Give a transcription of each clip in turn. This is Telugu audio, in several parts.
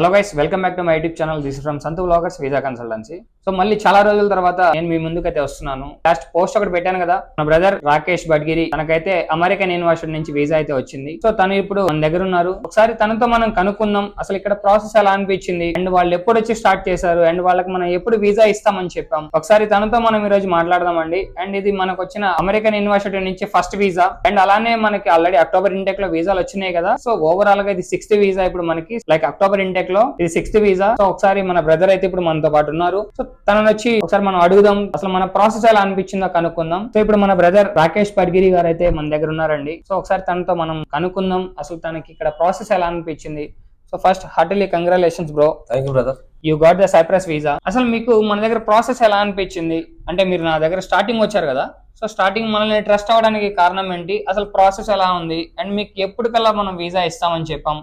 Hello guys, welcome back to my YouTube channel. This is from Santu Vloggers Visa Consultancy. So మళ్ళీ చాలా రోజుల తర్వాత నేను మీ ముందుకైతే వస్తున్నాను లాస్ట్ పోస్ట్ ఒకటి పెట్టాను కదా నా బ్రదర్ రాకేష్ భట్గిరి తనకైతే అమెరికన్ యూనివర్సిటీ నుంచి వీసా అయితే వచ్చింది సో తను ఇప్పుడు మన దగ్గర ఉన్నారు ఒకసారి తనతో మనం కనుక్కుందాం అసలు ఇక్కడ ప్రాసెస్ ఎలా అనిపించింది అండ్ వాళ్ళు ఎప్పుడు వచ్చి స్టార్ట్ చేశారు అండ్ వాళ్ళకి మనం ఎప్పుడు వీసా ఇస్తామని చెప్పాం ఒకసారి తనతో మనం ఈ రోజు మాట్లాడదామండి అండ్ ఇది మనకు వచ్చిన అమెరికన్ యూనివర్సిటీ నుంచి ఫస్ట్ వీసా అండ్ అలానే మనకి ఆల్రెడీ అక్టోబర్ ఇంటెక్ లో వీసాలు వచ్చినాయి కదా సో ఓవరాల్ గా ఇది సిక్స్త్ వీసా ఇప్పుడు మనకి లైక్ అక్టోబర్ ఇంటెక్ లో ఇది సిక్స్త్ వీసా సో ఒకసారి మన బ్రదర్ అయితే ఇప్పుడు మనతో పాటు ఉన్నారు సో తనని వచ్చి ఒకసారి మనం అడుగుదాం అసలు మన ప్రాసెస్ ఎలా అనిపించిందో కనుక్కుందాం సో ఇప్పుడు మన బ్రదర్ రాకేష్ పడ్గిరి గారు అయితే మన దగ్గర ఉన్నారండి సో ఒకసారి తనతో మనం కనుక్కుందాం అసలు తనకి ఇక్కడ ప్రాసెస్ ఎలా అనిపించింది so first heartily congratulations bro thank you brother you got the Cyprus visa అసలు మీకు మన దగ్గర ప్రాసెస్ ఎలా అనిపించింది అంటే మీరు నా దగ్గర స్టార్టింగ్ వచ్చారు కదా సో స్టార్టింగ్ మనల్ని ట్రస్ట్ అవ్వడానికి కారణం ఏంటి అసలు ప్రాసెస్ ఎలా ఉంది అండ్ మీకు ఎప్పటికల్లా మనం వీసా ఇస్తామని చెప్పాం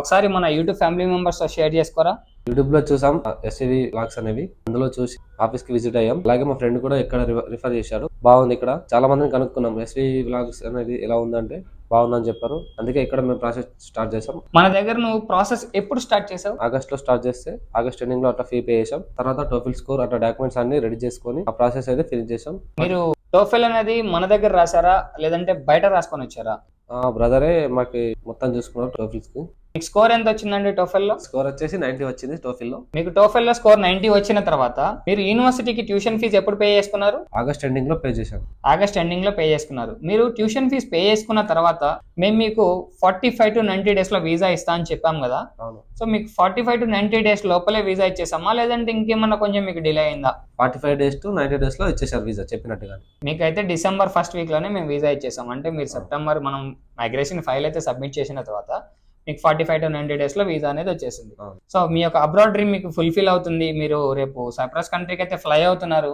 ఒకసారి మన యూట్యూబ్ ఫ్యామిలీ మెంబర్స్ షేర్ చేసుకోరా యూట్యూబ్ లో చూసాం ఎస్వి బ్లాగ్స్ అనేవి అందులో చూసి ఆఫీస్ కి విజిట్ అయ్యాం అలాగే మా ఫ్రెండ్ కూడా ఇక్కడ రిఫర్ చేశాడు బాగుంది ఇక్కడ చాలా మందిని కనుక్కున్నాం ఎస్వి బ్లాగ్స్ అనేది ఎలా ఉందంటే బాగుందని చెప్పారు అందుకే ఇక్కడ మేము ప్రాసెస్ స్టార్ట్ చేసాం మన దగ్గర నువ్వు ప్రాసెస్ ఎప్పుడు స్టార్ట్ చేసావు ఆగస్ట్ లో స్టార్ట్ చేస్తే ఆగస్ట్ ఎండింగ్ లో అట్లా ఫీ పే చేసాం తర్వాత టోఫిల్ స్కోర్ అట్లా డాక్యుమెంట్స్ అన్ని రెడీ చేసుకొని ఆ ప్రాసెస్ అయితే ఫిల్ చేసాం మీరు టోఫిల్ అనేది మన దగ్గర రాసారా లేదంటే బయట రాసుకొని వచ్చారా బ్రదరే మాకు మొత్తం చూసుకున్నారు టోఫిల్స్ కి మీకు స్కోర్ ఎంత వచ్చిందండి టోఫెల్లో స్కోర్ వచ్చేసి నైన్టీ వచ్చింది టోఫెల్లో మీకు టోఫెల్లో స్కోర్ నైన్టీ వచ్చిన తర్వాత మీరు యూనివర్సిటీకి ట్యూషన్ ఫీజు ఎప్పుడు పే చేసుకున్నారు ఆగస్ట్ ఎండింగ్ లో పే చేశారు ఆగస్ట్ ఎండింగ్ లో పే చేసుకున్నారు మీరు ట్యూషన్ ఫీజు పే చేసుకున్న తర్వాత మేము మీకు forty five to ninety days లో వీసా ఇస్తా అని చెప్పాం కదా సో మీకు forty five to ninety days లోపలే వీసా ఇచ్చేసామా లేదంటే ఇంకేమన్నా కొంచెం మీకు డిలే అయిందా forty five days to ninety days లో ఇచ్చేసారు వీసా చెప్పినట్టుగా మీకైతే డిసెంబర్ ఫస్ట్ వీక్ లోనే మేము వీసా ఇచ్చేసాం అంటే మీరు సెప్టెంబర్ మనం మైగ్రేషన్ ఫైల్ అయితే సబ్మిట్ చేసిన తర్వాత మీకు forty five to ninety days లో వీసా అనేది వచ్చేసింది సో మీ యొక్క అబ్రాడ్ డ్రీమ్ మీకు ఫుల్ఫిల్ అవుతుంది మీరు రేపు సైప్రస్ కంట్రీకి అయితే ఫ్లై అవుతున్నారు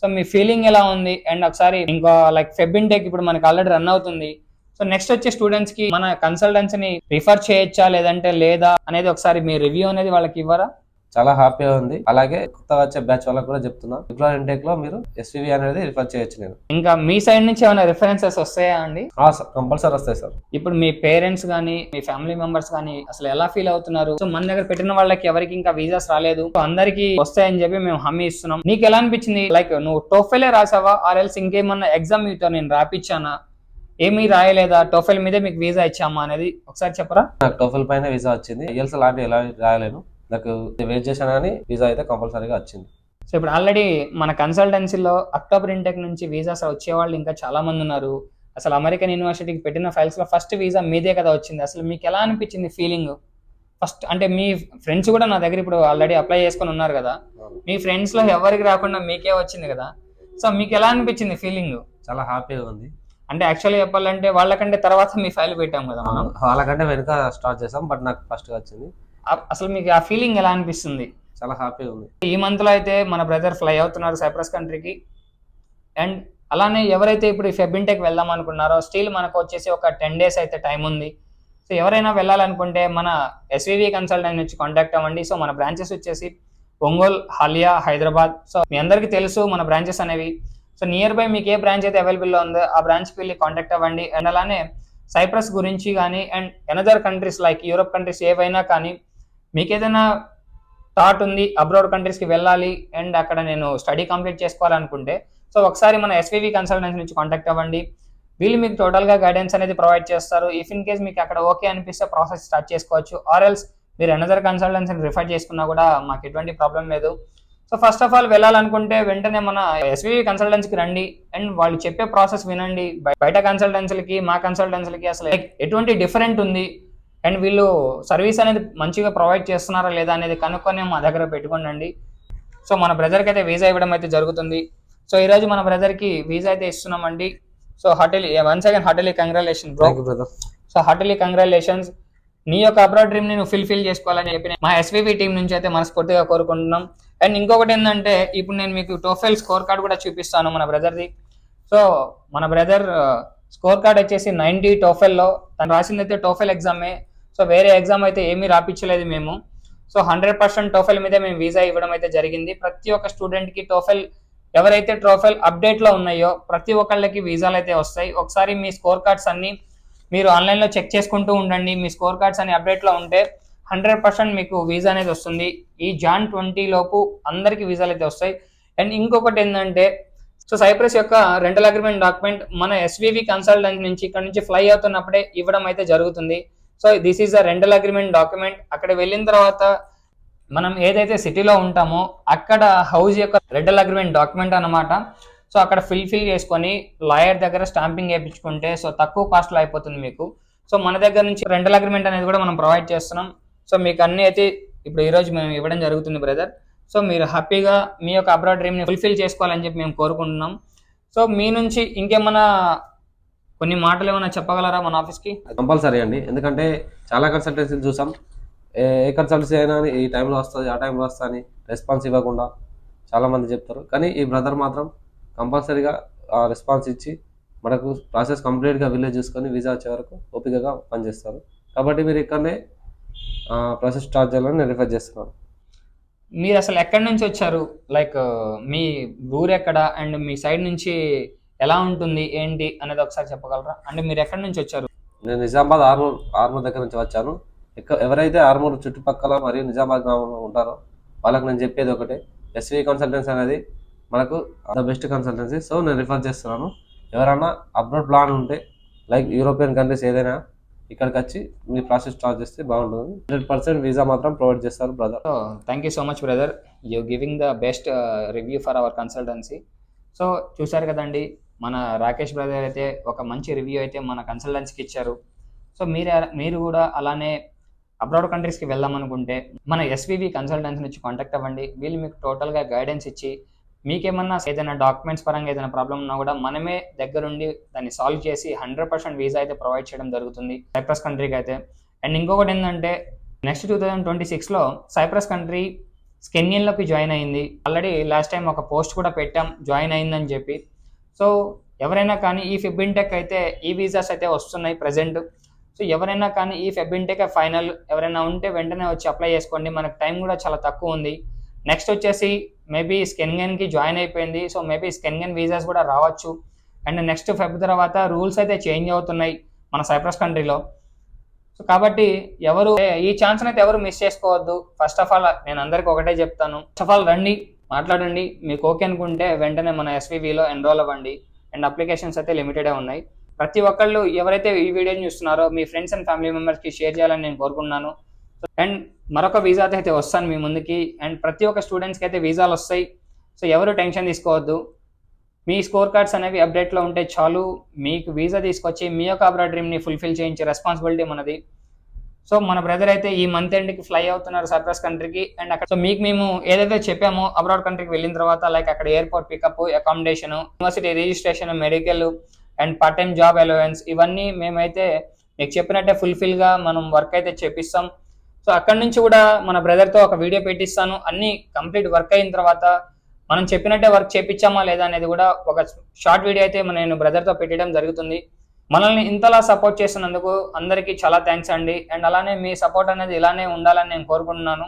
సో మీ ఫీలింగ్ ఎలా ఉంది అండ్ ఒకసారి ఇంకా లైక్ ఫెబ్ ఇంటెక్ ఇప్పుడు మనకి ఆల్రెడీ రన్ అవుతుంది సో నెక్స్ట్ వచ్చే స్టూడెంట్స్ కి మన ని రిఫర్ చేయొచ్చా లేదంటే లేదా అనేది ఒకసారి మీ రివ్యూ అనేది వాళ్ళకి ఇవ్వరా చాలా హ్యాపీగా ఉంది అలాగే కొత్త వచ్చే బ్యాచ్ వాళ్ళకి కూడా చెప్తున్నా రెగ్యులర్ ఇంటేక్ లో మీరు ఎస్వివి అనేది రిఫర్ చేయొచ్చు నేను ఇంకా మీ సైడ్ నుంచి ఏమైనా రిఫరెన్సెస్ వస్తాయా అండి కంపల్సరీ వస్తాయి సార్ ఇప్పుడు మీ పేరెంట్స్ కానీ మీ ఫ్యామిలీ మెంబర్స్ కానీ అసలు ఎలా ఫీల్ అవుతున్నారు సో మన దగ్గర పెట్టిన వాళ్ళకి ఎవరికి ఇంకా వీసాస్ రాలేదు అందరికి వస్తాయని చెప్పి మేము హామీ ఇస్తున్నాం నీకు ఎలా అనిపించింది లైక్ నువ్వు టోఫెలే రాసావా ఆర్ ఎల్స్ ఇంకేమన్నా ఎగ్జామ్ మీతో నేను రాపిచ్చానా ఏమీ రాయలేదా టోఫెల్ మీదే మీకు వీసా ఇచ్చామా అనేది ఒకసారి చెప్పరా నాకు టోఫెల్ పైన వీసా వచ్చింది ఎల్స్ లాంటివి ఎలా రాయలేను నాకు వెయిట్ చేశాను కానీ వీసా అయితే కంపల్సరీగా వచ్చింది సో ఇప్పుడు ఆల్రెడీ మన కన్సల్టెన్సీలో అక్టోబర్ ఇంటెక్ నుంచి వీసాస్ వచ్చే వాళ్ళు ఇంకా చాలా మంది ఉన్నారు అసలు అమెరికన్ యూనివర్సిటీకి పెట్టిన ఫైల్స్లో ఫస్ట్ వీసా మీదే కదా వచ్చింది అసలు మీకు ఎలా అనిపించింది ఫీలింగ్ ఫస్ట్ అంటే మీ ఫ్రెండ్స్ కూడా నా దగ్గర ఇప్పుడు ఆల్రెడీ అప్లై చేసుకుని ఉన్నారు కదా మీ ఫ్రెండ్స్లో ఎవరికి రాకుండా మీకే వచ్చింది కదా సో మీకు ఎలా అనిపించింది ఫీలింగ్ చాలా హ్యాపీగా ఉంది అంటే యాక్చువల్లీ చెప్పాలంటే వాళ్ళకంటే తర్వాత మీ ఫైల్ పెట్టాం కదా మనం వాళ్ళకంటే వెనుక స్టార్ట్ చేసాం బట్ నాకు ఫస్ట్గా వచ్చింది అసలు మీకు ఆ ఫీలింగ్ ఎలా అనిపిస్తుంది చాలా హ్యాపీగా ఉంది ఈ మంత్లో అయితే మన బ్రదర్ ఫ్లై అవుతున్నారు సైప్రస్ కంట్రీకి అండ్ అలానే ఎవరైతే ఇప్పుడు టెక్ వెళ్దాం అనుకున్నారో స్టిల్ మనకు వచ్చేసి ఒక టెన్ డేస్ అయితే టైం ఉంది సో ఎవరైనా వెళ్ళాలనుకుంటే మన ఎస్వివి కన్సల్టెంట్ నుంచి కాంటాక్ట్ అవ్వండి సో మన బ్రాంచెస్ వచ్చేసి ఒంగోల్ హాలియా హైదరాబాద్ సో మీ అందరికీ తెలుసు మన బ్రాంచెస్ అనేవి సో నియర్ బై మీకు ఏ బ్రాంచ్ అయితే అవైలబుల్లో ఉందో ఆ బ్రాంచ్కి వెళ్ళి కాంటాక్ట్ అవ్వండి అండ్ అలానే సైప్రస్ గురించి కానీ and another countries like Europe countries ఏవైనా కానీ మీకు ఏదైనా థాట్ ఉంది అబ్రాడ్ కంట్రీస్కి వెళ్ళాలి అండ్ అక్కడ నేను స్టడీ కంప్లీట్ చేసుకోవాలనుకుంటే సో ఒకసారి మన ఎస్వివి కన్సల్టెన్సీ నుంచి కాంటాక్ట్ అవ్వండి వీళ్ళు మీకు టోటల్గా గైడెన్స్ అనేది ప్రొవైడ్ చేస్తారు ఇఫ్ ఇన్ కేస్ మీకు అక్కడ ఓకే అనిపిస్తే ప్రాసెస్ స్టార్ట్ చేసుకోవచ్చు ఆర్ ఎల్స్ మీరు ఎనదర్ కన్సల్టెన్సీని రిఫర్ చేసుకున్నా కూడా మాకు ఎటువంటి ప్రాబ్లం లేదు సో ఫస్ట్ ఆఫ్ ఆల్ వెళ్ళాలనుకుంటే వెంటనే మన ఎస్వివి కన్సల్టెన్సీకి రండి అండ్ వాళ్ళు చెప్పే ప్రాసెస్ వినండి బయట కన్సల్టెన్సీలకి మా కన్సల్టెన్సీలకి అసలు ఎటువంటి డిఫరెంట్ ఉంది అండ్ వీళ్ళు సర్వీస్ అనేది మంచిగా ప్రొవైడ్ చేస్తున్నారా లేదా అనేది కనుక్కొని మా దగ్గర పెట్టుకోండి సో మన బ్రదర్కి అయితే వీసా ఇవ్వడం అయితే జరుగుతుంది సో ఈరోజు మన బ్రదర్కి వీసా అయితే ఇస్తున్నామండి so heartily once again heartily congratulation bro so heartily congratulations నీ యొక్క అబ్రాడ్ డ్రీమ్ నేను ఫిల్ఫిల్ చేసుకోవాలని చెప్పి మా ఎస్విపి టీం నుంచి అయితే మనస్ఫూర్తిగా కోరుకుంటున్నాం అండ్ ఇంకొకటి ఏంటంటే ఇప్పుడు నేను మీకు టోఫెల్ స్కోర్ కార్డ్ కూడా చూపిస్తాను మన బ్రదర్ది సో మన బ్రదర్ స్కోర్ కార్డ్ వచ్చేసి నైన్టీ టోఫెల్లో తను రాసింది అయితే టోఫెల్ ఎగ్జామే సో వేరే ఎగ్జామ్ అయితే ఏమీ రాపించలేదు మేము సో హండ్రెడ్ పర్సెంట్ టోఫెల్ మీద మేము వీసా ఇవ్వడం అయితే జరిగింది ప్రతి ఒక్క స్టూడెంట్ కి టోఫెల్ ఎవరైతే ట్రోఫెల్ లో ఉన్నాయో ప్రతి ఒక్కళ్ళకి వీసాలు అయితే వస్తాయి ఒకసారి మీ స్కోర్ కార్డ్స్ అన్ని మీరు ఆన్లైన్ లో చెక్ చేసుకుంటూ ఉండండి మీ స్కోర్ కార్డ్స్ అన్ని లో ఉంటే హండ్రెడ్ పర్సెంట్ మీకు వీసా అనేది వస్తుంది ఈ జాన్ ట్వంటీ లోపు అందరికి వీసాలు అయితే వస్తాయి అండ్ ఇంకొకటి ఏంటంటే సో సైప్రస్ యొక్క రెంటల్ అగ్రిమెంట్ డాక్యుమెంట్ మన ఎస్వివి కన్సల్టెంట్ నుంచి ఇక్కడ నుంచి ఫ్లై అవుతున్నప్పుడే ఇవ్వడం అయితే జరుగుతుంది so this is the rental agreement document అక్కడ వెళ్ళిన తర్వాత మనం ఏదైతే సిటీలో ఉంటామో అక్కడ హౌస్ యొక్క రెంటల్ అగ్రిమెంట్ డాక్యుమెంట్ అనమాట సో అక్కడ ఫిల్ ఫిల్ చేసుకొని లాయర్ దగ్గర స్టాంపింగ్ వేయించుకుంటే సో తక్కువ కాస్ట్లో అయిపోతుంది మీకు సో మన దగ్గర నుంచి రెంటల్ అగ్రిమెంట్ అనేది కూడా మనం ప్రొవైడ్ చేస్తున్నాం సో మీకు అన్నీ అయితే ఇప్పుడు ఈరోజు మేము ఇవ్వడం జరుగుతుంది బ్రదర్ సో మీరు హ్యాపీగా మీ యొక్క అబ్రాడ్ డ్రీమ్ని ఫుల్ఫిల్ చేసుకోవాలని చెప్పి మేము కోరుకుంటున్నాం సో మీ నుంచి ఇంకేమైనా కొన్ని మాటలు ఏమైనా చెప్పగలరా మన ఆఫీస్కి కంపల్సరీ అండి ఎందుకంటే చాలా కన్సల్టెన్సీలు చూసాం ఏ కన్సల్టెన్సీ అయినా ఈ టైంలో వస్తుంది ఆ టైంలో వస్తా అని రెస్పాన్స్ ఇవ్వకుండా చాలామంది చెప్తారు కానీ ఈ బ్రదర్ మాత్రం కంపల్సరీగా ఆ రెస్పాన్స్ ఇచ్చి మనకు ప్రాసెస్ కంప్లీట్గా విలేజ్ చూసుకొని వీసా వచ్చే వరకు ఓపికగా పనిచేస్తారు కాబట్టి మీరు ఇక్కడనే ప్రాసెస్ స్టార్ట్ చేయాలని రిఫర్ చేస్తున్నాను మీరు అసలు ఎక్కడి నుంచి వచ్చారు లైక్ మీ ఊరు ఎక్కడ అండ్ మీ సైడ్ నుంచి ఎలా ఉంటుంది ఏంటి అనేది ఒకసారి చెప్పగలరా అంటే మీరు ఎక్కడి నుంచి వచ్చారు నేను నిజామాబాద్ ఆర్మూర్ ఆర్మూర్ దగ్గర నుంచి వచ్చాను ఎవరైతే ఆర్మూర్ చుట్టుపక్కల మరియు నిజామాబాద్ గ్రామంలో ఉంటారో వాళ్ళకి నేను చెప్పేది ఒకటే ఎస్వి కన్సల్టెన్సీ అనేది మనకు ద బెస్ట్ కన్సల్టెన్సీ సో నేను రిఫర్ చేస్తున్నాను ఎవరైనా అబ్రాడ్ ప్లాన్ ఉంటే లైక్ యూరోపియన్ కంట్రీస్ ఏదైనా ఇక్కడికి వచ్చి మీ ప్రాసెస్ స్టార్ట్ చేస్తే బాగుంటుంది హండ్రెడ్ పర్సెంట్ వీసా మాత్రం ప్రొవైడ్ చేస్తారు brother thank you so much brother you giving the best review for our consultancy so చూసారు కదండి మన రాకేష్ బ్రదర్ అయితే ఒక మంచి రివ్యూ అయితే మన కన్సల్టెన్సీకి ఇచ్చారు సో మీరు మీరు కూడా అలానే అబ్రాడ్ కంట్రీస్కి వెళ్దాం అనుకుంటే మన ఎస్వివి కన్సల్టెన్సీ నుంచి కాంటాక్ట్ అవ్వండి వీళ్ళు మీకు టోటల్గా గైడెన్స్ ఇచ్చి మీకేమన్నా ఏదైనా డాక్యుమెంట్స్ పరంగా ఏదైనా ప్రాబ్లం ఉన్నా కూడా మనమే దగ్గరుండి దాన్ని సాల్వ్ చేసి హండ్రెడ్ పర్సెంట్ వీసా అయితే ప్రొవైడ్ చేయడం జరుగుతుంది సైప్రస్ కంట్రీకి అయితే అండ్ ఇంకొకటి ఏంటంటే నెక్స్ట్ టూ థౌజండ్ ట్వంటీ సిక్స్లో సైప్రస్ కంట్రీ స్కెన్యన్లోకి జాయిన్ అయింది ఆల్రెడీ లాస్ట్ టైం ఒక పోస్ట్ కూడా పెట్టాం జాయిన్ అయిందని చెప్పి సో ఎవరైనా కానీ ఈ ఫిబిన్టెక్ అయితే ఈ వీసాస్ అయితే వస్తున్నాయి ప్రజెంట్ సో ఎవరైనా కానీ ఈ ఫెబిన్టెక్ ఫైనల్ ఎవరైనా ఉంటే వెంటనే వచ్చి అప్లై చేసుకోండి మనకు టైం కూడా చాలా తక్కువ ఉంది నెక్స్ట్ వచ్చేసి మేబీ గెన్కి జాయిన్ అయిపోయింది సో మేబీ స్కెన్గన్ వీసాస్ కూడా రావచ్చు అండ్ నెక్స్ట్ ఫెబ్ తర్వాత రూల్స్ అయితే చేంజ్ అవుతున్నాయి మన సైప్రస్ కంట్రీలో సో కాబట్టి ఎవరు ఈ ఛాన్స్ అయితే ఎవరు మిస్ చేసుకోవద్దు ఫస్ట్ ఆఫ్ ఆల్ నేను అందరికీ ఒకటే చెప్తాను ఫస్ట్ ఆఫ్ ఆల్ రండి మాట్లాడండి మీకు ఓకే అనుకుంటే వెంటనే మన ఎస్వీవీలో ఎన్రోల్ అవ్వండి అండ్ అప్లికేషన్స్ అయితే లిమిటెడే ఉన్నాయి ప్రతి ఒక్కళ్ళు ఎవరైతే ఈ వీడియోని చూస్తున్నారో మీ ఫ్రెండ్స్ అండ్ ఫ్యామిలీ మెంబర్స్కి షేర్ చేయాలని నేను కోరుకుంటున్నాను అండ్ మరొక వీసా అయితే వస్తాను మీ ముందుకి అండ్ ప్రతి ఒక్క స్టూడెంట్స్కి అయితే వీజాలు వస్తాయి సో ఎవరు టెన్షన్ తీసుకోవద్దు మీ స్కోర్ కార్డ్స్ అనేవి అప్డేట్లో ఉంటే చాలు మీకు వీసా తీసుకొచ్చి మీ యొక్క అబ్రాడ్ డ్రీమ్ని ఫుల్ఫిల్ చేయించే రెస్పాన్సిబిలిటీ మనది సో మన బ్రదర్ అయితే ఈ మంత్ ఎండ్కి ఫ్లై అవుతున్నారు సర్ప్రస్ కంట్రీకి అండ్ అక్కడ సో మీకు మేము ఏదైతే చెప్పామో అబ్రాడ్ కంట్రీకి వెళ్ళిన తర్వాత లైక్ అక్కడ airport pickup accommodation university registration medical and part time job allowance ఇవన్నీ మేమైతే మీకు చెప్పినట్టే ఫుల్ఫిల్గా మనం వర్క్ అయితే చేపిస్తాం సో అక్కడ నుంచి కూడా మన బ్రదర్తో ఒక వీడియో పెట్టిస్తాను అన్ని కంప్లీట్ వర్క్ అయిన తర్వాత మనం చెప్పినట్టే వర్క్ చేపించామా లేదా అనేది కూడా ఒక షార్ట్ వీడియో అయితే నేను బ్రదర్తో పెట్టడం జరుగుతుంది మనల్ని ఇంతలా సపోర్ట్ చేసినందుకు అందరికీ చాలా థ్యాంక్స్ అండి అండ్ అలానే మీ సపోర్ట్ అనేది ఇలానే ఉండాలని నేను కోరుకుంటున్నాను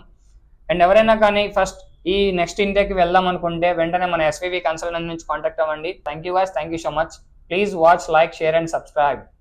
అండ్ ఎవరైనా కానీ ఫస్ట్ ఈ నెక్స్ట్ ఇంటర్కి వెళ్దాం అనుకుంటే వెంటనే మన ఎస్వీవి కన్సల్టెంట్ నుంచి కాంటాక్ట్ అవ్వండి thank you watch thank you so much please watch like share and subscribe